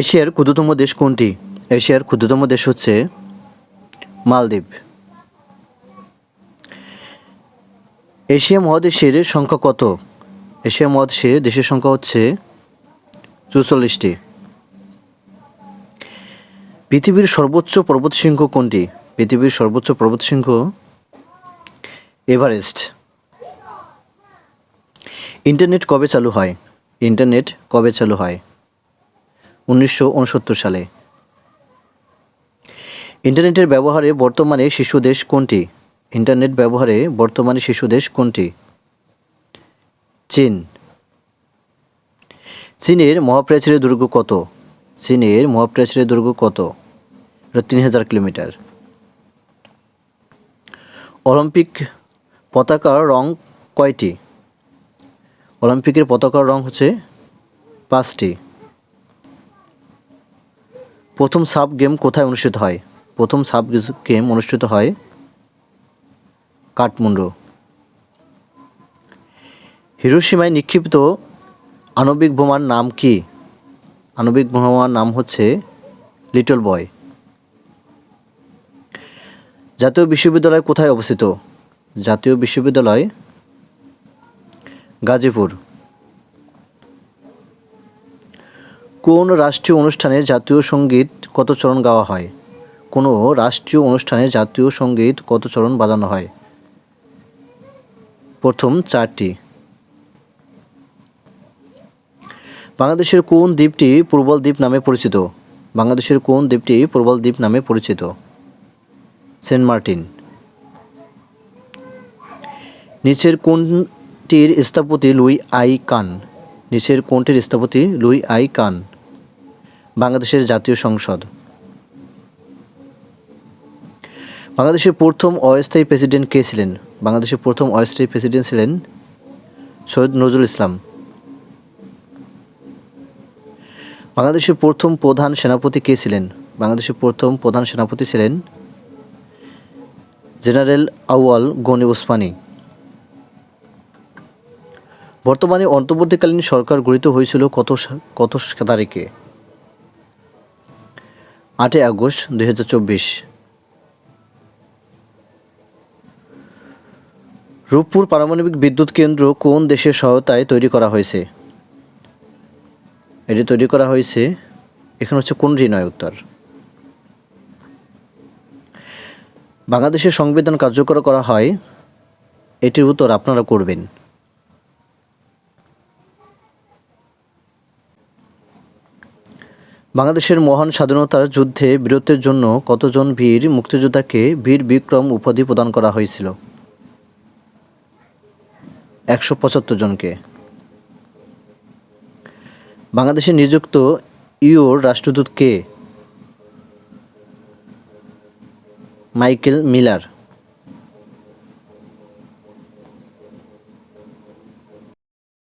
এশিয়ার ক্ষুদ্রতম দেশ কোনটি? এশিয়ার ক্ষুদ্রতম দেশ হচ্ছে মালদ্বীপ। এশিয়া মহাদেশের সংখ্যা কত? এশিয়া মহাদেশের দেশের সংখ্যা হচ্ছে চৌচল্লিশটি পৃথিবীর সর্বোচ্চ পর্বতশৃঙ্গ কোনটি? পৃথিবীর সর্বোচ্চ পর্বতশৃঙ্গ এভারেস্ট। ইন্টারনেট কবে চালু হয়? ইন্টারনেট কবে চালু হয়? উনিশশো উনসত্তর সালে। ইন্টারনেটের ব্যবহারে বর্তমানে শিশু দেশ কোনটি? ইন্টারনেট ব্যবহারে বর্তমানে শিশু দেশ কোনটি? চীন। চীনের মহাপ্রাচীরের দৈর্ঘ্য কত? চীনের মহাপ্রাচীরের দৈর্ঘ্য কত? তিন হাজার কিলোমিটার। অলিম্পিক পতাকার রং কয়টি? অলিম্পিকের পতাকার রং হচ্ছে পাঁচটি। প্রথম সাব গেম কোথায় অনুষ্ঠিত হয়? প্রথম সাব গেম অনুষ্ঠিত হয় কাঠমান্ডু। হিরোসীমায় নিক্ষিপ্ত আণবিক বোমার নাম কি? আণবিক বোমার নাম হচ্ছে লিটল বয়। জাতীয় বিশ্ববিদ্যালয় কোথায় অবস্থিত? জাতীয় বিশ্ববিদ্যালয় গাজীপুর। কোন রাষ্ট্রীয় অনুষ্ঠানে জাতীয় সংগীত কত চরণ গাওয়া হয়? কোনো রাষ্ট্রীয় অনুষ্ঠানে জাতীয় সংগীত কত চরণ বাজানো হয়? প্রথম চারটি। বাংলাদেশের কোন দ্বীপটি পূর্বল দ্বীপ নামে পরিচিত? বাংলাদেশের কোন দ্বীপটি পূর্বল দ্বীপ নামে পরিচিত? Saint Martin. নিচের কোনটির স্থপতি লুই আই কান? নিচের কোনটির স্থপতি লুই আই কান? বাংলাদেশের জাতীয় সংসদ। বাংলাদেশের প্রথম অস্থায়ী প্রেসিডেন্ট কে ছিলেন? বাংলাদেশের প্রথম অস্থায়ী প্রেসিডেন্ট ছিলেন সৈয়দ নজরুল ইসলাম। বাংলাদেশের প্রথম প্রধান সেনাপতি কে ছিলেন? বাংলাদেশের প্রথম প্রধান সেনাপতি ছিলেন জেনারেল আউয়াল গনি ওসমানী। বর্তমানে অন্তর্বর্তীকালীন সরকার গঠিত হয়েছিল কত কত তারিখে? আটই আগস্ট দুই হাজার চব্বিশ। রূপপুর পারমাণবিক বিদ্যুৎ কেন্দ্র কোন দেশের সহায়তায় তৈরি করা হয়েছে? এটি তৈরি করা হয়েছে, এখানে হচ্ছে কোন নয় উত্তর। বাংলাদেশের সংবিধান কার্যকর করা হয়, এটির উত্তর আপনারা করবেন। বাংলাদেশের মহান স্বাধীনতার যুদ্ধে বীরত্বের জন্য কতজন বীর মুক্তিযোদ্ধাকে বীর বিক্রম উপাধি প্রদান করা হয়েছিল? একশো পঁচাত্তর জনকে। বাংলাদেশে নিযুক্ত ইউর রাষ্ট্রদূত কে? Michael Miller.